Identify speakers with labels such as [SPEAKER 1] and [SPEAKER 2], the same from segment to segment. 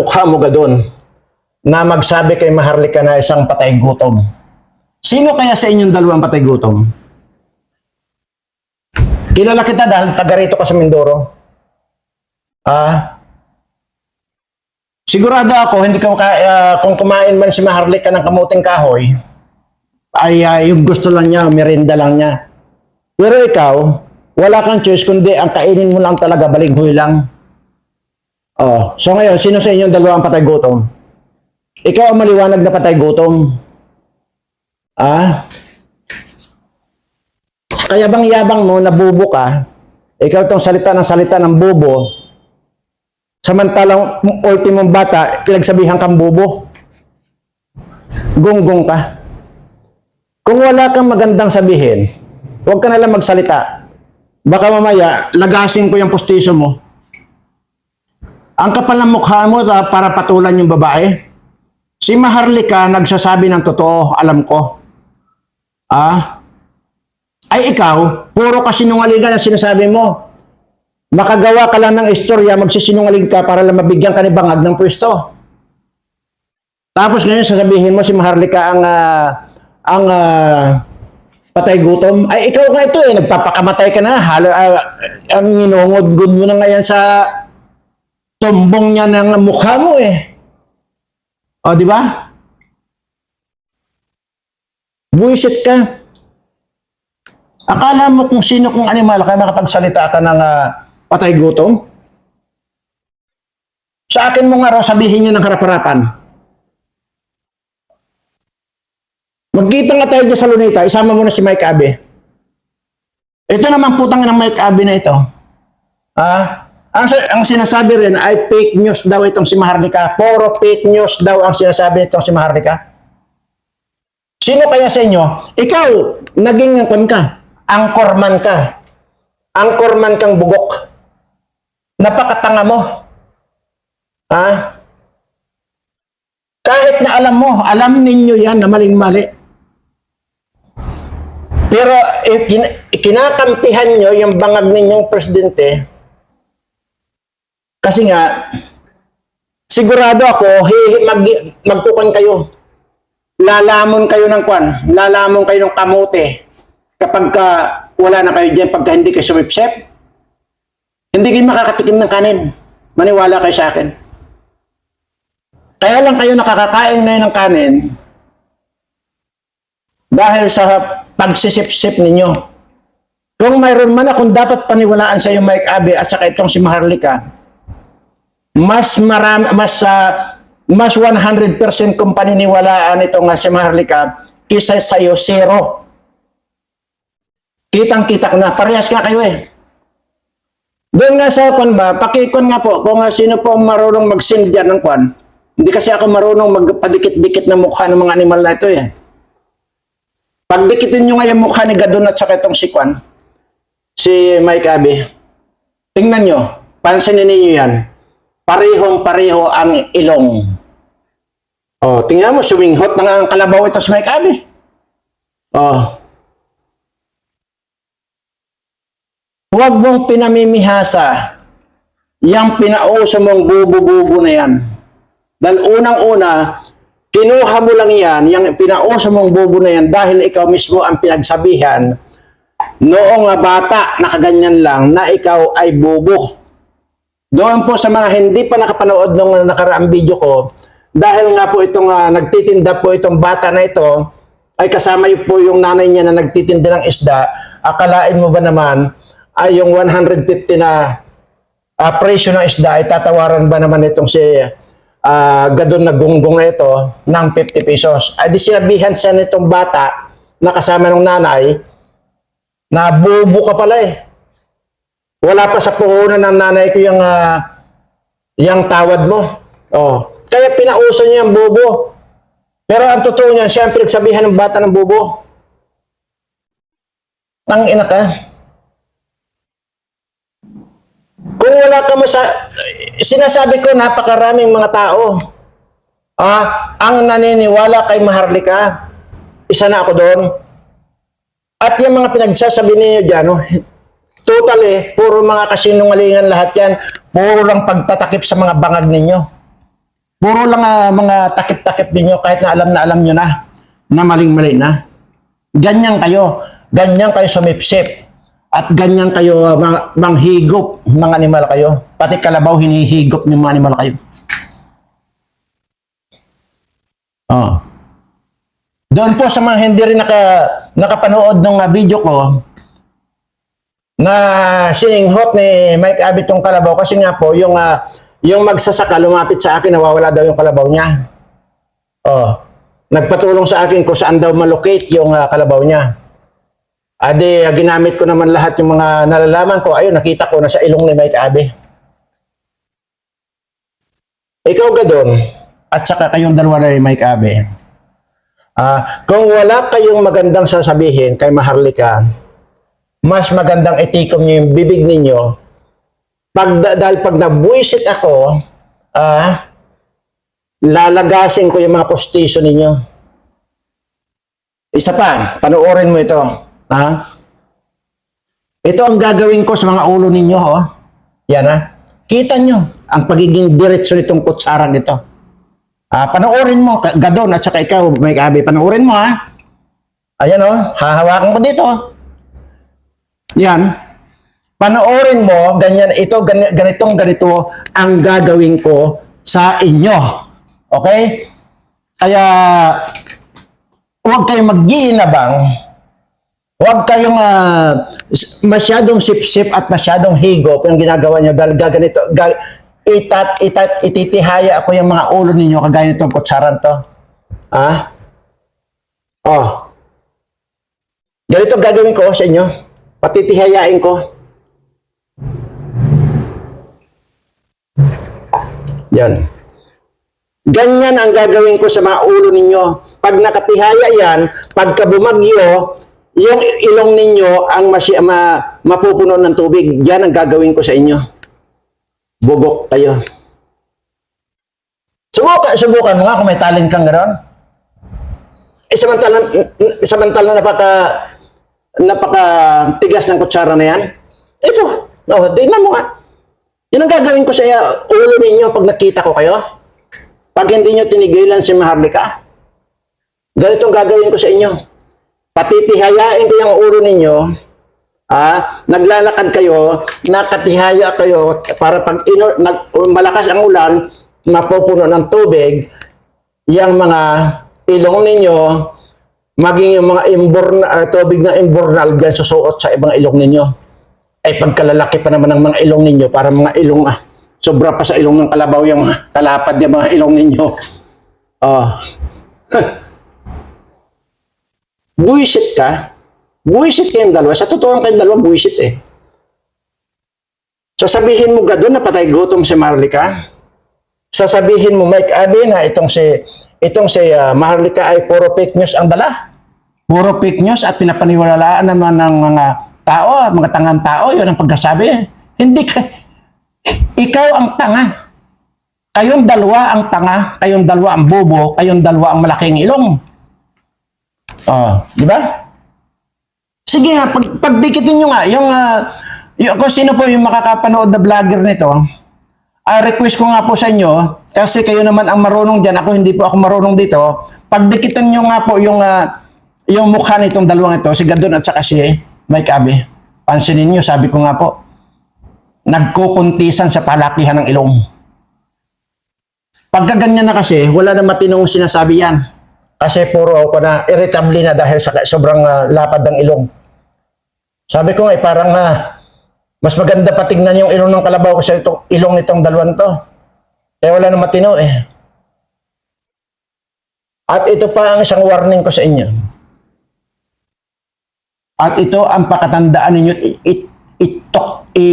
[SPEAKER 1] mukha mo gadon na magsabi kay Maharlika na isang patay gutom. Sino kaya sa inyong dalawang patay gutom? Kilala kita dahil taga rito ka sa Mindoro. Ah, sigurado ako, hindi ka, ah, kung kumain man si Maharlika ng kamuting kahoy, ay ah, yung gusto lang niya, merienda lang niya. Pero ikaw, wala kang choice kundi ang kainin mo lang talaga, balighoy lang. Oh, so ngayon, sino sa inyong dalawang patay gutom? Ikaw ang maliwanag na patay gutom. Ah? Kaya bang yabang mo, nabubo ka, ikaw tong salita ng salita ng bubo, samantalang ultimong bata, pinagsabihan kang bubo. Gunggong ka. Kung wala kang magandang sabihin, huwag ka na lang magsalita. Baka mamaya, lagasin ko yung postisyo mo. Ang kapal ng mukha mo para patulan yung babae. Si Maharlika nagsasabi ng totoo, alam ko. Ah? Ay ikaw, puro kasinungalingan ang sinasabi mo. Makagawa ka lang ng istorya, magsisinungaling ka para lang mabigyan ka ni Bangag ng pwesto. Tapos ngayon sasabihin mo si Maharlika ang ah, ang ah, patay gutom. Ay ikaw nga ito eh, nagpapakamatay ka na. Halo, ah, ang inungod-gud mo na ngayon sa tumbong niya ng mukha mo eh. O, di ba? Buisit ka. Akala mo kung sino kung animal ka makapagsalita ka ng ah, patay gutom? Sa akin mo nga raw sabihin niya ng harap-harapan. Magkita nga tayo sa Lunita, isama mo na si Mike Abe. Ito naman putang ng Mike Abe na ito. Ah, ang, ang sinasabi rin ay fake news daw itong si Maharlika. Puro fake news daw ang sinasabi itong si Maharlika. Sino kaya sa inyo? Ikaw, naging kon ka. Angkorman ka. Angkorman kang bugok. Napakatanga mo. Ha? Kahit na alam mo, alam ninyo yan na maling-mali. Pero eh, kin- kinakampihan nyo yung bangag ninyong presidente kasi nga, sigurado ako, hi, mag, magkukan kayo. Lalamon kayo ng kwan. Lalamon kayo ng kamote. Kapag ka, wala na kayo dyan, pagka hindi kayo sumipsep, hindi kayo makakatikim ng kanin. Maniwala kayo sa akin. Kaya lang kayo nakakakain ngayon ng kanin dahil sa pagsisip-sip ninyo. Kung mayroon man akong dapat paniwalaan sa iyo, Mike Abe, at saka itong si Maharlika, mas marami, mas, ah, mas 100% kung paniniwalaan itong nga si Maharlika kisa sa iyo, zero. Kitang-kita na, parehas nga kayo eh. Doon nga sa kwan ba, pakikon nga po kung sino po marunong mag-send dyan ng kwan. Hindi kasi ako marunong magpadikit-dikit ng mukha ng mga animal na ito eh. Pagdikitin nyo nga yung mukha ni Gadon at saka itong si Kwan, si Mike Abe. Tingnan nyo, pansinin ninyo yan. Parehong-pareho ang ilong. Oh, tingnan mo, suminghot na nga ang kalabaw ito si Mike Abe. Oh. Huwag mong pinamimihasa yung pinauso mong bubo-bubo na yan. Dahil unang-una, kinuha mo lang yan, yung pinauso mong bubo na yan dahil ikaw mismo ang pinagsabihan noong bata na kaganyan lang na ikaw ay bubo. Doon po sa mga hindi pa nakapanood ng nakaraang video ko, dahil nga po itong ah, nagtitinda po itong bata na ito, ay kasama po yung nanay niya na nagtitinda ng isda, akalain mo ba naman ay yung 150 na ah, presyo ng isda ay tatawaran ba naman itong si ah, gadon na gunggong na ito ng 50 pesos. Ay di sinabihan siya nitong bata na kasama ng nanay na bubo ka pala eh. Wala pa sa puhunan ng nanay ko yung, ah, yung tawad mo. Oh. Kaya pinauso niya yung bubo. Pero ang totoo niya, siya ang pinagsabihan ng bata ng bubo. Tang ina ka. Kung wala ka masa... Sinasabi ko, napakaraming mga tao. Ah, ang naniniwala kay Maharlika. Isa na ako doon. At yung mga pinagsasabi ninyo dyan, no, totally, puro mga kasinungalingan lahat yan. Puro lang pagtatakip sa mga bangag ninyo. Puro lang ah, mga takip-takip ninyo kahit na alam na alam nyo na na maling-mali na. Ganyan kayo. Ganyan kayo sumipsip. At ganyan kayo ah, mga, manghigop mga animal kayo. Pati kalabaw hinihigop ng mga animal kayo. Oh. Doon po sa mga hindi rin naka, nakapanood ng ah, video ko, na sininghot ni Mike Abit yung kalabaw kasi nga po yung ah, yung magsasaka lumapit sa akin nawawala daw yung kalabaw niya. Oh. Nagpatulong sa akin kung saan daw malocate yung ah, kalabaw niya. Ade, ah, ginamit ko naman lahat yung mga nalalaman ko. Ayun, nakita ko na sa ilong ni Mike Abe. Ikaw gadon, at saka kayong dalawa ni Mike Abe. Ah, kung wala kayong magandang sasabihin kay Maharlika, mas magandang itikom niyo yung bibig ninyo. Pag, dahil pag nabuisit ako, ah, lalagasin ko yung mga postiso ninyo. Isa pa, panoorin mo ito. Ha? Ito ang gagawin ko sa mga ulo ninyo, ho. Yan, ha? Kita nyo ang pagiging diretso nitong kutsarang ito. Ah, panoorin mo, Gadon, at saka ikaw, may kabi, panoorin mo, ha? Ayan, oh, hahawakan ko dito, oh. Yan. Panoorin mo, ganyan, ito, gani- ganitong ganito ang gagawin ko sa inyo. Okay? Kaya, huwag kayong mag-iinabang. Huwag kayong s- masyadong sip-sip at masyadong higop yung ginagawa nyo dahil gaganito, ga, itat, itat, ititihaya ako yung mga ulo ninyo kagaya nitong kutsaran to. Ah? Oh. Ganito gagawin ko sa inyo. Patitihayain ko. Yan. Ganyan ang gagawin ko sa mga ulo ninyo. Pag nakatihaya yan, pagka bumagyo, yung ilong ninyo ang masi, ma, mapupuno ng tubig. Yan ang gagawin ko sa inyo. Bugok kayo. Subukan, subukan mo nga kung may talent kang gano'n. Eh, samantala, samantala napaka, napaka tigas ng kutsara na yan. Ito, oh, tingnan mo nga. Yan ang gagawin ko sa ulo ninyo pag nakita ko kayo. Pag hindi nyo tinigilan si Maharlika, ganito ang gagawin ko sa inyo. Patitihayain ko yung ulo ninyo, ah, naglalakad kayo, nakatihaya kayo para pag ino, nag, malakas ang ulan, mapupuno ng tubig, yung mga ilong ninyo, maging yung mga imborna, ah, tubig na imbornal dyan susuot sa ibang ilong ninyo ay pagkalalaki pa naman ng mga ilong ninyo para mga ilong ah, sobra pa sa ilong ng kalabaw yung kalapad ng mga ilong ninyo. Oh. buwisit ka. Buwisit kayong dalawa. Sa totoo kayong dalawa, buwisit eh. Sasabihin mo gadon na patay gutom si Marlika. Sasabihin mo Mike Abe na itong si itong si ah, Maharlika ay puro fake news ang dala. Puro fake news at pinapaniwalaan naman ng mga tao, mga tangang tao, yun ang pagkasabi. Hindi ka, ikaw ang tanga. Kayong dalawa ang tanga, kayong dalawa ang bobo, kayong dalawa ang malaking ilong. Oh, di ba? Sige nga, pag, pagdikitin nyo nga, yung, ah, yung, kung sino po yung makakapanood na vlogger nito, ah request ko nga po sa inyo, kasi kayo naman ang marunong dyan, ako hindi po ako marunong dito, pagdikitan nyo nga po yung, ah, yung mukha nitong dalawang ito, si Gadon at saka si Mike Abe. Pansinin nyo, sabi ko nga po, nagkukuntisan sa palakihan ng ilong. Pagka ganyan na kasi, wala na matinong sinasabi yan. Kasi puro ako na irritable na dahil sa sobrang ah, lapad ng ilong. Sabi ko nga, eh, parang ah, mas maganda patignan yung ilong ng kalabaw kasi itong ilong nitong dalawang to. Kaya wala na matino eh. At ito pa ang isang warning ko sa inyo. At ito ang pakatandaan ninyo, i- i- itok, i,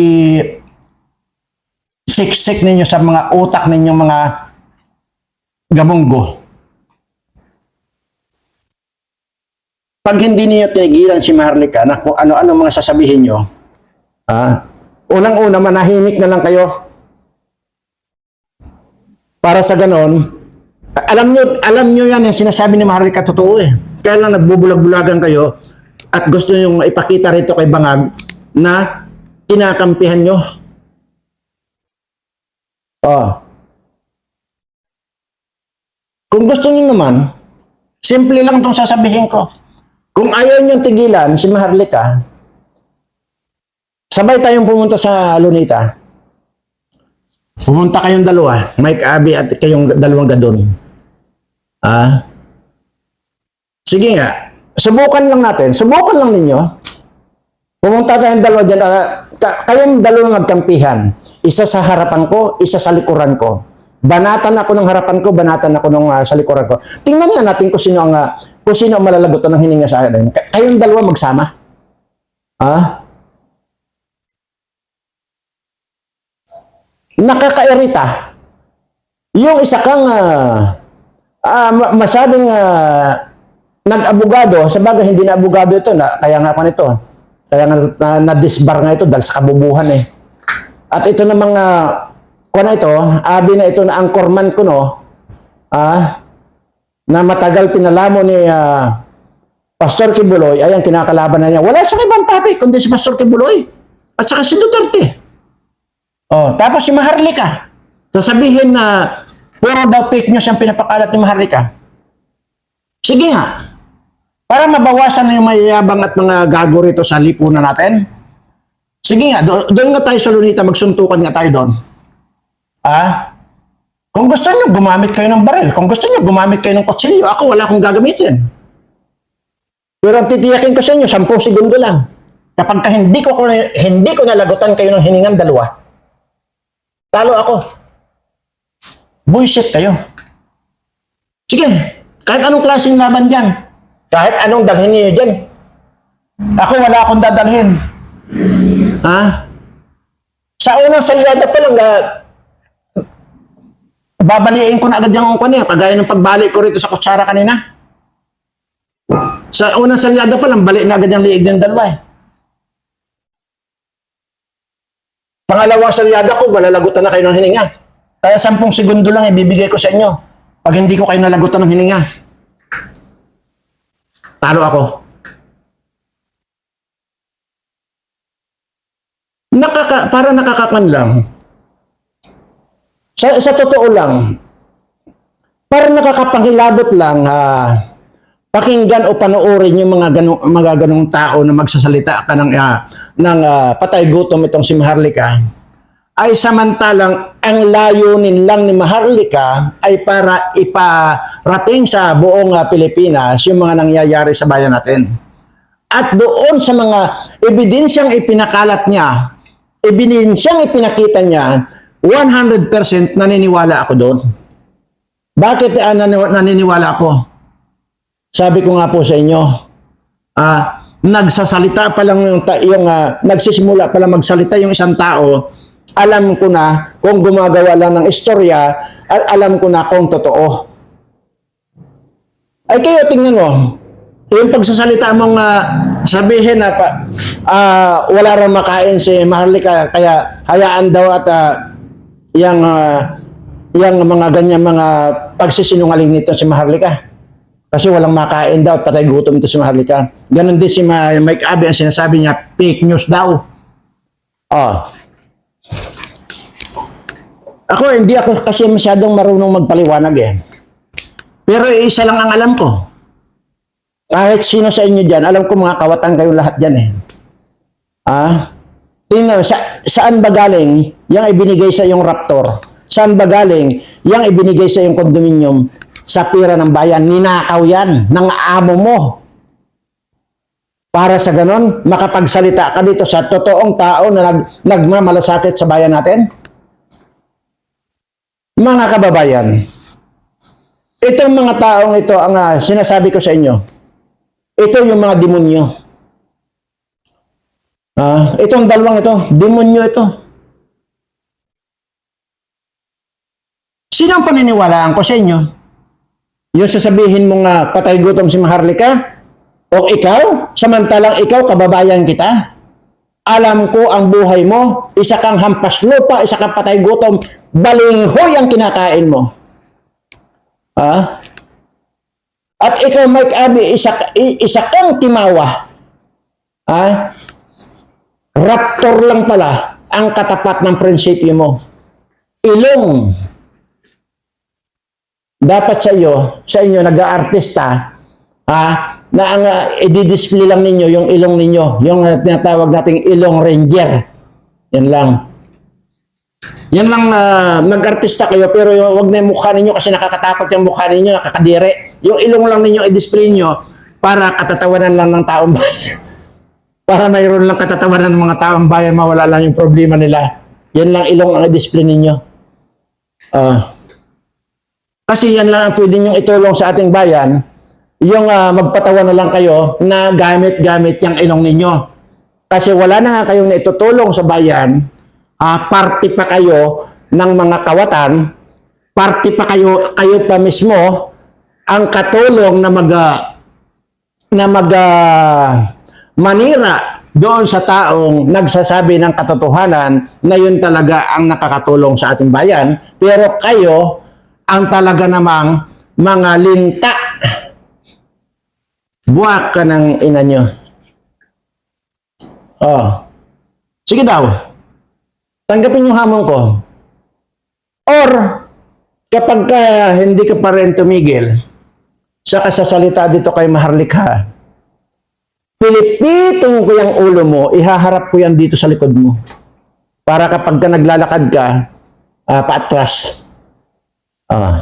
[SPEAKER 1] siksik ninyo sa mga utak ninyo mga gamunggo. Pag hindi niyo tinigilan si Maharlika na kung ano-ano mga sasabihin nyo, ah, unang-una manahimik na lang kayo. Para sa ganon, alam nyo, alam nyo yan, yung sinasabi ni Maharlika totoo eh. Kaya lang nagbubulag-bulagan kayo at gusto nyo ipakita rito kay Bangag na kinakampihan nyo. Oh. Kung gusto niyo naman, simple lang itong sasabihin ko. Kung ayaw niyong tigilan si Maharlika, sabay tayong pumunta sa Lunita. Pumunta kayong dalawa, Mike Abby at kayong dalawang gadon. Ah? Sige nga, subukan lang natin. Subukan lang ninyo. Pumunta tayong dalawa dyan. ka- kayong dalawa magkampihan. Isa sa harapan ko, isa sa likuran ko. Banatan ako ng harapan ko, banatan ako ng ah, sa likuran ko. Tingnan nga natin kung sino ang ah, kung sino ang malalagotan ng hininga sa akin. Ka- Kayong dalawa magsama. Ah? Nakakairita. Yung isa kang ah, ma- masabing ah, nag-abogado, sa bagay hindi na abogado ito, na, kaya nga pa nito, kaya nga na, na-disbar nga ito dahil sa kabubuhan eh. At ito na mga, kuha na ito, abi na ito na anchorman ko no, ah, na matagal pinalamo ni ah, Pastor Kibuloy, ay ang kinakalaban na niya. Wala sa ibang topic, kundi si Pastor Kibuloy. At saka si Duterte. Oh, tapos si Maharlika. Sasabihin na puro daw fake news ang pinapakalat ni Maharlika. Sige nga. Para mabawasan na yung mayayabang at mga gago rito sa lipunan natin. Sige nga, do- doon nga tayo sa Lunita, magsuntukan nga tayo doon. Ah? Kung gusto nyo, gumamit kayo ng baril. Kung gusto nyo, gumamit kayo ng kutsilyo. Ako, wala akong gagamitin. Pero ang titiyakin ko sa inyo, 10 segundo lang. Kapag ka hindi ko, hindi ko nalagutan kayo ng hiningan dalawa, talo ako. Buisit kayo. Sige, kahit anong klaseng laban dyan. Kahit anong dalhin niyo dyan. Ako wala akong dadalhin. Ha? Sa unang salyada pa lang, ah, babaliin ko na agad yung kanina, kagaya ng pagbalik ko rito sa kutsara kanina. Sa unang salyada pa lang, balik na agad yung liig ng dalawa eh. Pangalawang salyada ko, malalagutan na kayo ng hininga. Kaya sampung segundo lang ibibigay ko sa inyo. Pag hindi ko kayo nalagutan ng hininga. Talo ako. Nakaka, para nakakakan lang. Sa, sa totoo lang, para nakakapangilabot lang, ah, pakinggan o panoorin yung mga ganong, mga ganong tao na magsasalita ka ng, ah, ng ah, patay gutom itong si Maharlika, ay samantalang ang layunin lang ni Maharlika ay para iparating sa buong ah, Pilipinas yung mga nangyayari sa bayan natin. At doon sa mga ebidensyang ipinakalat niya, ebidensyang ipinakita niya, 100% naniniwala ako doon. Bakit nani- naniniwala ako? Sabi ko nga po sa inyo, ah, nagsasalita pa lang yung, yung ah, nagsisimula pa lang magsalita yung isang tao, alam ko na kung gumagawa lang ng istorya, at alam ko na kung totoo. Ay kayo, tingnan mo, yung pagsasalita mong ah, sabihin na pa, ah, wala rin makain si Maharlika, kaya hayaan daw at ah, yung, ah, yung mga ganyan mga pagsisinungaling nito si Maharlika. Kasi walang makain daw, patay gutom ito si Maharlika. Ganon din si Mike Abe, ang sinasabi niya, fake news daw. Oh. Ako, hindi ako kasi masyadong marunong magpaliwanag eh. Pero isa lang ang alam ko. Kahit sino sa inyo dyan, alam ko mga kawatan kayo lahat dyan eh. Ah? Tingnan, sa, saan ba galing yung ibinigay sa yung raptor? Saan ba galing yung ibinigay sa yung condominium sa pira ng bayan? Ninakaw yan ng amo mo. Para sa ganon, makapagsalita ka dito sa totoong tao na nag, nagmamalasakit sa bayan natin? Mga kababayan, itong mga taong ito ang ah, sinasabi ko sa inyo. Ito yung mga demonyo. Ah, itong dalawang ito, demonyo ito. Sino ang paniniwalaan ko sa inyo? Yung sasabihin mo nga patay gutom si Maharlika? O ikaw? Samantalang ikaw, kababayan kita? Alam ko ang buhay mo, isa kang hampas lupa, isa kang patay gutom, balinghoy ang kinakain mo. Ha? At ikaw, Mike Abby, isa, isa kang timawa. Ha? Raptor lang pala ang katapat ng prinsipyo mo. Ilong. dapat sa iyo, sa inyo, nag-aartista, ha, na ang uh, i-display lang ninyo yung ilong ninyo, yung uh, tinatawag nating ilong ranger. Yan lang. Yan lang, uh, mag-artista kayo, pero yung, wag na yung mukha ninyo kasi nakakatakot yung mukha ninyo, nakakadire. Yung ilong lang ninyo i-display nyo para katatawanan lang ng taong bayan. para mayroon lang katatawanan ng mga taong bayan, mawala lang yung problema nila. Yan lang ilong ang i-display ninyo. Ah. kasi yan lang ang pwede nyong itulong sa ating bayan, yung ah, magpatawa na lang kayo na gamit-gamit yung ilong ninyo. Kasi wala na nga kayong naitutulong sa bayan, ah, party pa kayo ng mga kawatan, party pa kayo, kayo pa mismo, ang katulong na mag, ah, na mag, ah, manira doon sa taong nagsasabi ng katotohanan na yun talaga ang nakakatulong sa ating bayan. Pero kayo, ang talaga namang mga linta. Buwak ka ng ina nyo. Oh. Sige daw. Tanggapin yung hamon ko. Or, kapag ka hindi ka pa rin tumigil, sa kasasalita dito kay Maharlikha, Pilipitin ko yung ulo mo, ihaharap ko yan dito sa likod mo. Para kapag ka naglalakad ka, uh, paatras. Ah.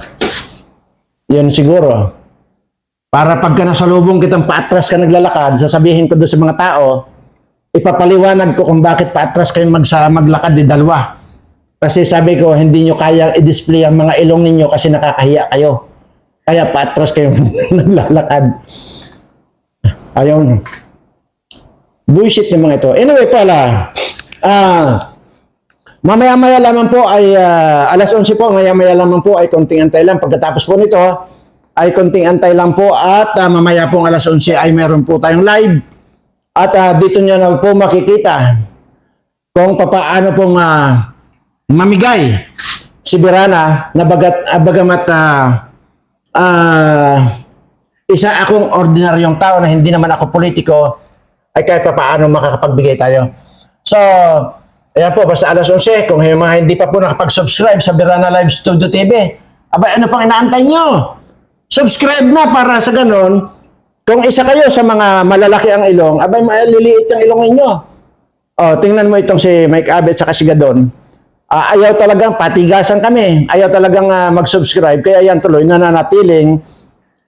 [SPEAKER 1] yun siguro. Para pagka nasalubong kitang paatras ka naglalakad, sasabihin ko doon sa mga tao, ipapaliwanag ko kung bakit paatras kayo magsa maglakad di dalawa. Kasi sabi ko, hindi nyo kaya i-display ang mga ilong ninyo kasi nakakahiya kayo. Kaya paatras kayo naglalakad. Ayun. Bullshit yung mga ito. Anyway pala, ah, mamaya-maya lamang po ay ah, alas 11 po, maya-maya lamang po ay konting antay lang. Pagkatapos po nito, ay konting antay lang po at ah, mamaya pong alas 11 ay meron po tayong live. At ah, dito nyo na po makikita kung papaano pong ah, mamigay si Birana na bagat, ah, bagamat ah, ah, isa akong ordinaryong tao na hindi naman ako politiko, ay kahit pa paano makakapagbigay tayo. So, ayan po, basta alas 11, kung yung mga hindi pa po nakapag-subscribe sa Birana Live Studio TV, abay, ano pang inaantay nyo? Subscribe na para sa ganun, kung isa kayo sa mga malalaki ang ilong, abay, maliliit ang ilong ninyo. Oh, tingnan mo itong si Mike Abet sa Kasigadon. Ah, ayaw talagang patigasan kami. Ayaw talagang ah, mag-subscribe. Kaya yan tuloy nananatiling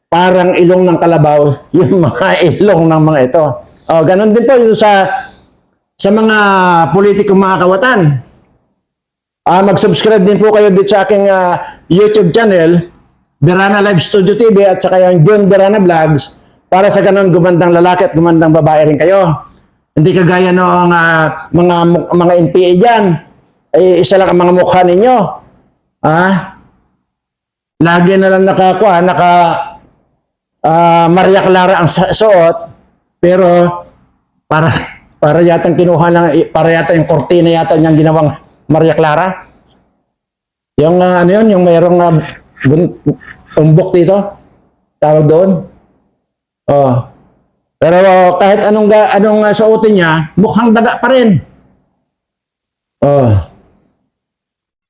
[SPEAKER 1] parang ilong ng kalabaw yung mga ilong ng mga ito. Oh, ganun din po yung sa sa mga politikong mga kawatan. Ah, mag-subscribe din po kayo dito sa aking ah, YouTube channel, Berana Live Studio TV at saka yung John Berana Vlogs para sa ganun gumandang lalaki at gumandang babae rin kayo. Hindi kagaya noong ah, mga mga NPA diyan. Eh, isa lang ang mga mukha ninyo. Ah, lagi na lang nakakuha, naka ah, Maria Clara ang suot, pero para para yata kinuha ng para yata yung kortina yata niyang ginawang Maria Clara. Yung ah, ano yun, yung mayroong uh, tumbok dito. Tawag doon. Oh. Pero kahit anong anong uh, suotin niya, mukhang daga pa rin. Oh.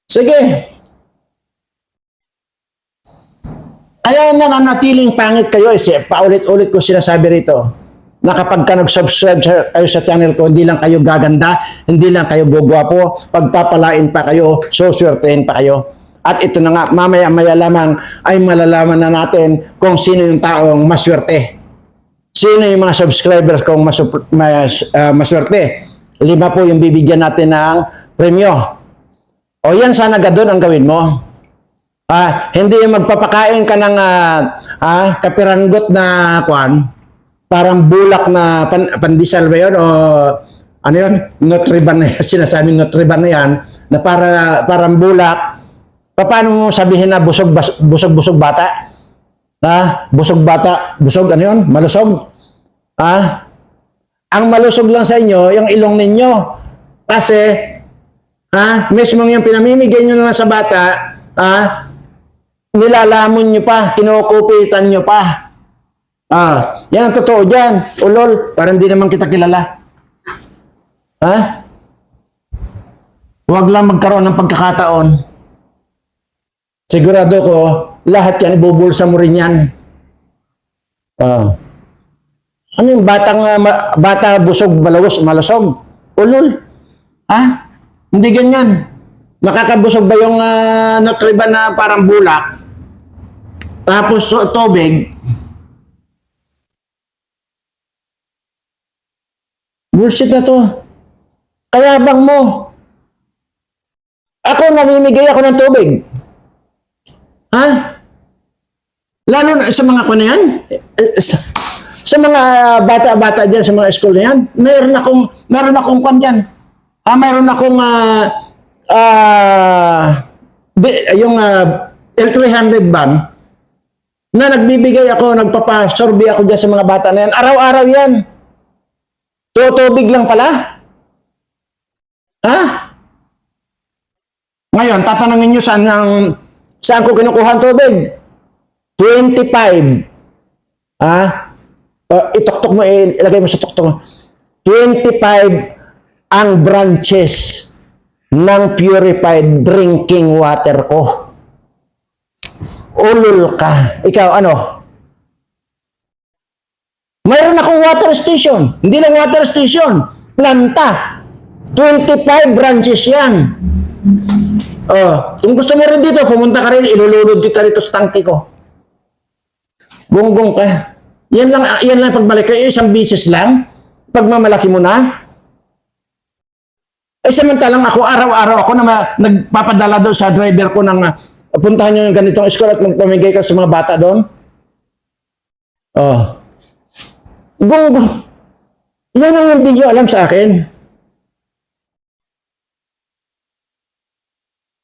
[SPEAKER 1] Sige. Kaya nananatiling pangit kayo, eh, paulit-ulit ko sinasabi rito na kapag ka nag-subscribe kayo sa channel ko, hindi lang kayo gaganda, hindi lang kayo gugwapo, pagpapalain pa kayo, suswertehin pa kayo. At ito na nga, mamaya-maya lamang ay malalaman na natin kung sino yung taong maswerte. Sino yung mga subscribers kong masup- mas, ah, maswerte. Lima po yung bibigyan natin ng premyo. O yan sana gadon ang gawin mo. Ah, hindi yung magpapakain ka ng ah, ah, kapiranggot na kwan, parang bulak na pan, pandesal ba yun o ano yun, Nutriban na yan, sinasabi Nutriban na yan, na para, parang bulak, paano mo sabihin na busog, bas- busog, busog bata? Ha? Busog bata, busog, ano yun? Malusog? Ha? Ang malusog lang sa inyo, yung ilong ninyo. Kasi, ha? Mismo yung pinamimigay nyo na sa bata, ha? Nilalamon nyo pa, kinukupitan nyo pa. Ah, yan ang totoo dyan. Ulol, parang hindi naman kita kilala. Ha? Huwag lang magkaroon ng pagkakataon. Sigurado ko lahat yan, ibubulsa mo rin yan. Ah. Ano yung batang, ah, ma- bata busog, malawos, malasog? Ulol. Ha? Hindi ganyan. Makakabusog ba yung uh, Nutriban na parang bulak? Tapos so, tubig? Bullshit na to. Kaya bang mo? Ako, namimigay ako ng tubig. Ha? Lalo na sa mga kuna yan, eh, sa, mga bata-bata dyan, sa mga school na yan, meron akong, meron akong kwan dyan. Ah, meron akong, ah, ah, di- yung ah, L300 ban, na nagbibigay ako, nagpapasorbi ako dyan sa mga bata na yan. Araw-araw yan. Tutubig lang pala. Ha? Ngayon, tatanungin nyo saan, ang, saan ko kinukuha ang tubig. 25. Ha? Uh, ituktok mo, eh, ilagay mo sa tuktok mo. 25 ang branches ng purified drinking water ko. Ulul ka. Ikaw, ano? Mayroon akong water station. Hindi lang water station. Planta. 25 branches yan. Oh, kung gusto mo rin dito, pumunta ka rin, ilululod kita rito sa tangke ko. Gonggong ka. Yan lang, yan lang pagbalik kayo, isang beses lang. Pagmamalaki mo na. Eh samantalang ako, araw-araw ako na ma- nagpapadala doon sa driver ko ng ah, puntahan nyo yung ganitong school at magpamigay ka sa mga bata doon. Oh. Gonggong. Yan ang hindi nyo alam sa akin.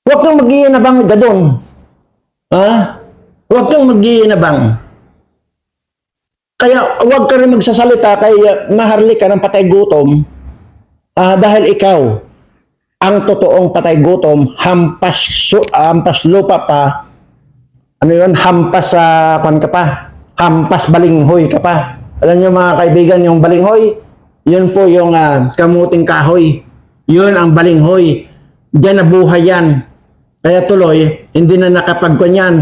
[SPEAKER 1] Huwag kang mag-iinabang gadon. Ha? Huwag kang mag-iinabang. Kaya huwag ka rin magsasalita kay uh, maharli ka ng patay gutom ah, dahil ikaw ang totoong patay gutom hampas su- hampas lupa pa. Ano yun? Hampas sa kwan ka pa? Hampas balinghoy ka pa. Alam niyo mga kaibigan yung balinghoy yun po yung ah, kamuting kahoy. Yun ang balinghoy. Diyan nabuhay yan. Kaya tuloy hindi na nakapagkwan yan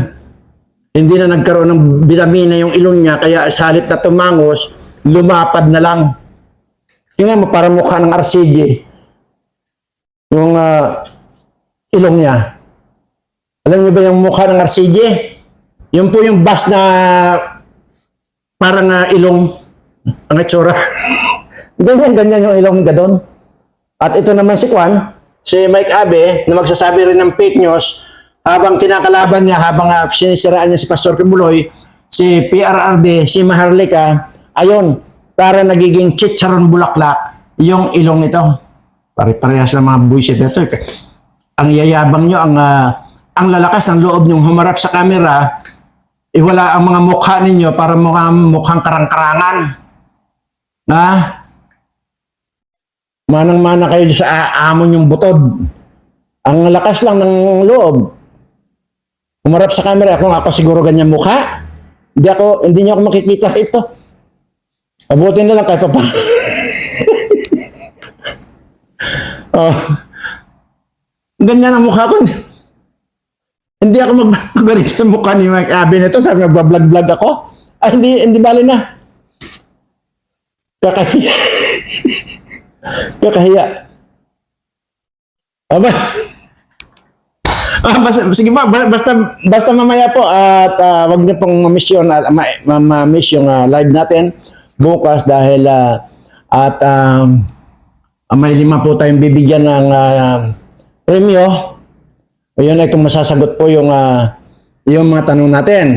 [SPEAKER 1] hindi na nagkaroon ng vitamina yung ilong niya, kaya sa na tumangos, lumapad na lang. Tingnan mo, parang mukha ng RCG. Yung ah, ilong niya. Alam niyo ba yung mukha ng RCG? Yun po yung bus na parang ah, ilong ang itsura. ganyan, ganyan yung ilong niya doon. At ito naman si Kwan, si Mike Abe, na magsasabi rin ng fake news, habang kinakalaban niya, habang uh, sinisiraan niya si Pastor Kibuloy, si PRRD, si Maharlika, ayun, para nagiging chicharon bulaklak yung ilong nito. Pare-parehas ng mga buwisit nito. Ang yayabang nyo, ang, ah, ang lalakas ng loob nyong humarap sa camera, iwala ang mga mukha ninyo para mukhang, mukhang karang-karangan. Na? Manang-mana kayo sa a- amon yung butod. Ang lakas lang ng loob. Umarap sa camera, kung ako siguro ganyan mukha, hindi ako, hindi niyo ako makikita ito. Abutin na lang kahit pa oh. Ganyan ang mukha ko. hindi ako magbabalit sa mukha ni Mike Abe nito. Sabi nagbablog-vlog ako. Ay, hindi, hindi bali na. Kakahiya. Kakahiya. Aba. Ah, basta, sige ba- basta, basta mamaya po at ah, wag niyo pong ma-miss yung, ma- ma-miss yung ah, live natin bukas dahil ah, at um, may lima po tayong bibigyan ng ah, premyo. O yun ay kung masasagot po yung, ah, yung mga tanong natin.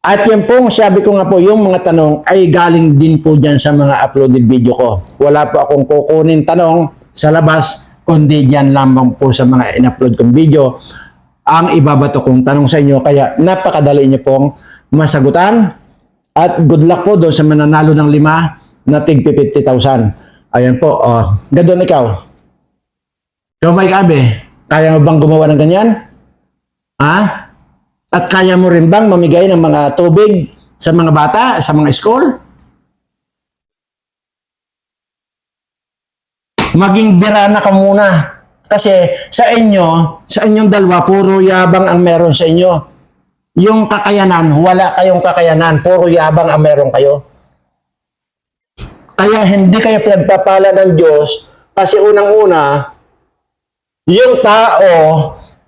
[SPEAKER 1] At yan pong sabi ko nga po, yung mga tanong ay galing din po dyan sa mga uploaded video ko. Wala po akong kukunin tanong sa labas, kundi dyan lamang po sa mga in-upload kong video ang ibabato kong tanong sa inyo. Kaya napakadali nyo pong masagutan. At good luck po doon sa mananalo ng lima na tig 50,000. Ayan po. Oh. Gadon ikaw. Ikaw, Mike Abe, kaya mo bang gumawa ng ganyan? Ha? At kaya mo rin bang mamigay ng mga tubig sa mga bata, sa mga school? Maging birana ka muna. Kasi sa inyo, sa inyong dalawa, puro yabang ang meron sa inyo. yung kakayanan, wala kayong kakayanan. Puro yabang ang meron kayo. Kaya hindi kayo pinagpapala ng Diyos kasi unang-una, yung tao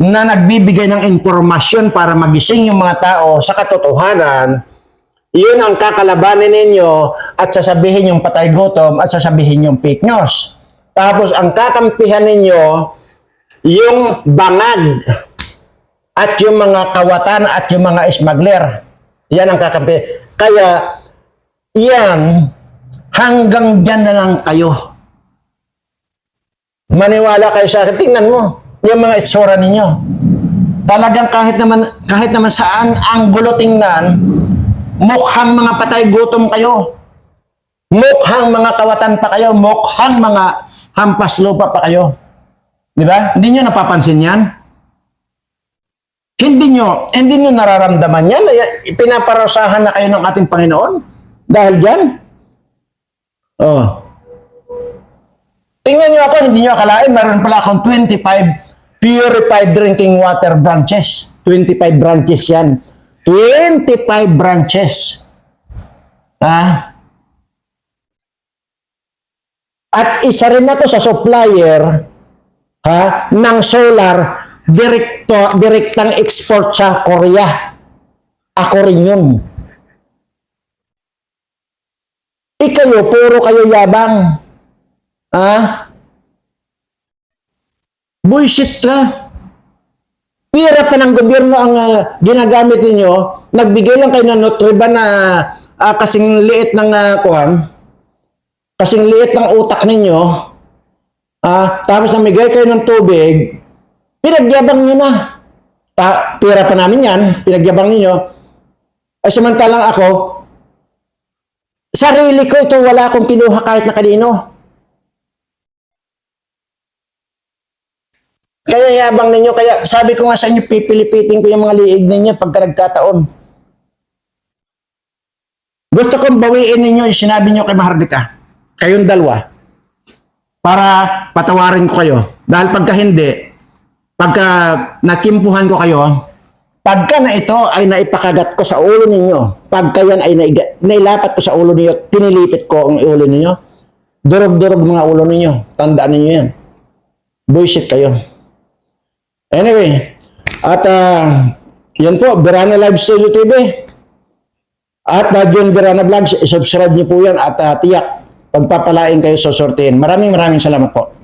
[SPEAKER 1] na nagbibigay ng impormasyon para magising yung mga tao sa katotohanan, yun ang kakalabanin ninyo at sasabihin yung patay gutom at sasabihin yung fake news. Tapos ang kakampihan ninyo, yung bangag at yung mga kawatan at yung mga smuggler. Yan ang kakampi. Kaya, yan, hanggang dyan na lang kayo. Maniwala kayo sa akin. Tingnan mo, yung mga itsura ninyo. Talagang kahit naman, kahit naman saan ang gulo tingnan, mukhang mga patay gutom kayo. Mukhang mga kawatan pa kayo. Mukhang mga hampas lupa pa kayo. Di ba? Hindi nyo napapansin yan? Hindi nyo, hindi nyo nararamdaman yan. na Pinaparosahan na kayo ng ating Panginoon. Dahil dyan. Oh. Tingnan nyo ako, hindi nyo akalain, meron pala akong 25 purified drinking water branches. 25 branches yan. 25 branches. Ha? At isa rin na to sa supplier ha, ng solar direkto, direktang export sa Korea. Ako rin yun. Ikayo, puro kayo yabang. Ha? Bullshit ka. Pira pa ng gobyerno ang ah, ginagamit ninyo. Nagbigay lang kayo ng Nutriban na ah, kasing liit ng uh, kuhan. Kasing liit ng utak ninyo. Ah, tapos namigay kayo ng tubig. Pinagyabang nyo na. Ta, pira pa namin yan. Pinagyabang ninyo. Ay samantalang ako, sarili ko ito wala akong kinuha kahit na kanino. Kaya yabang ninyo, kaya sabi ko nga sa inyo, pipilipitin ko yung mga liig ninyo pagka nagkataon. Gusto kong bawiin ninyo yung sinabi nyo kay Mahardika. Kayong dalawa. Para patawarin ko kayo. Dahil pagka hindi, pagka nakimpuhan ko kayo, pagka na ito ay naipakagat ko sa ulo ninyo, pagka yan ay nailapat ko sa ulo ninyo, pinilipit ko ang ulo ninyo, durog-durog mga ulo ninyo. Tandaan ninyo yan. Bullshit kayo. Anyway, at ah, yan po, Berana Live Studio TV. At uh, John Berana Vlogs, subscribe niyo po yan at ah, tiyak, pagpapalain kayo sa sortein. Maraming maraming salamat po.